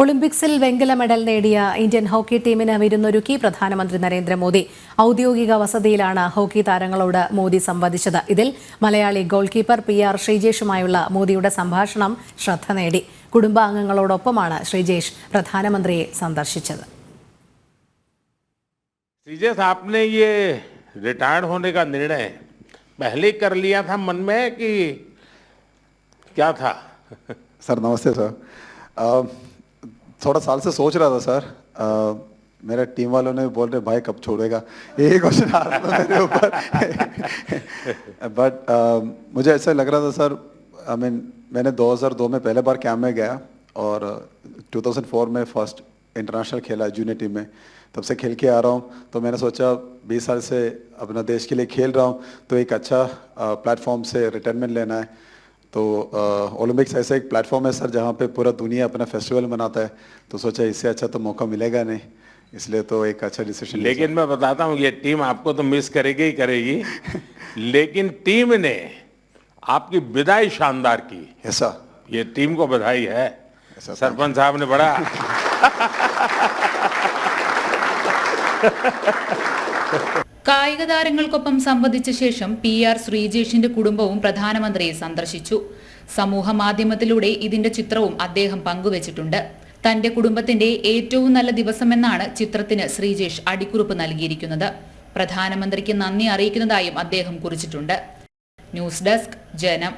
ഒളിമ്പിക്സിൽ വെങ്കല മെഡൽ നേടിയ ഇന്ത്യൻ ഹോക്കി ടീമിന് വിരുന്നൊരുക്കി പ്രധാനമന്ത്രി നരേന്ദ്രമോദി ഔദ്യോഗിക വസതിയിലാണ് ഹോക്കി താരങ്ങളോട് മോദി സംവദിച്ചത് ഇതിൽ Malayali goalkeeper P R ശ്രീജേഷുമായുള്ള മോദിയുടെ സംഭാഷണം ശ്രദ്ധ നേടി കുടുംബാംഗങ്ങളോടൊപ്പമാണ് ശ്രീജേഷ് പ്രധാനമന്ത്രിയെ സന്ദർശിച്ചത് श्रीजेश आपने ये रिटायर्ड होने का निर्णय पहले ही कर लिया था मन में कि क्या था सर नमस्ते सर अ, थोड़ा साल से सोच रहा था सर। अ, मेरे टीम वालों ने बोल रहे भाई कब छोड़ेगा? यही क्वेश्चन आ रहा था मेरे ऊपर। बट मुझे ऐसा लग रहा था सर आई मीन मैंने 2002 में पहले बार कैम्प में गया और 2004 में फ़र्स्ट इंटरनेशनल खेला जूनियर टीम में। तब से खेल के आ रहा हूँ तो मैंने सोचा 20 साल से अपना देश के लिए खेल रहा हूँ तो एक अच्छा प्लेटफॉर्म से रिटायरमेंट लेना है। तो ओलंपिक्स ऐसा एक प्लेटफॉर्म है सर जहाँ पे पूरा दुनिया अपना फेस्टिवल मनाता है। तो सोचा इससे अच्छा तो मौका मिलेगा नहीं इसलिए तो एक अच्छा डिसीज़न लेकिन मैं बताता हूँ ये टीम आपको तो मिस करेगी ही करेगी। लेकिन टीम ने आपकी विदाई शानदार की। ऐसा ये टीम को बधाई है। सरपंच साहब ने बड़ा। കായിക താരങ്ങൾക്കൊപ്പം സംവദിച്ച ശേഷം പി ആർ ശ്രീജേഷിന്റെ കുടുംബവും പ്രധാനമന്ത്രിയെ സന്ദർശിച്ചു. സമൂഹ മാധ്യമത്തിലൂടെ ഇതിന്റെ ചിത്രവും അദ്ദേഹം പങ്കുവച്ചിട്ടുണ്ട്. തന്റെ കുടുംബത്തിന്റെ ഏറ്റവും നല്ല ദിവസമെന്നാണ് ചിത്രത്തിന് ശ്രീജേഷ് അടിക്കുറിപ്പ് നൽകിയിരിക്കുന്നത്. പ്രധാനമന്ത്രിക്ക് നന്ദി അറിയിക്കുന്നതായും അദ്ദേഹം കുറിച്ചിട്ടുണ്ട്. ന്യൂസ് ഡെസ്ക് ജനം.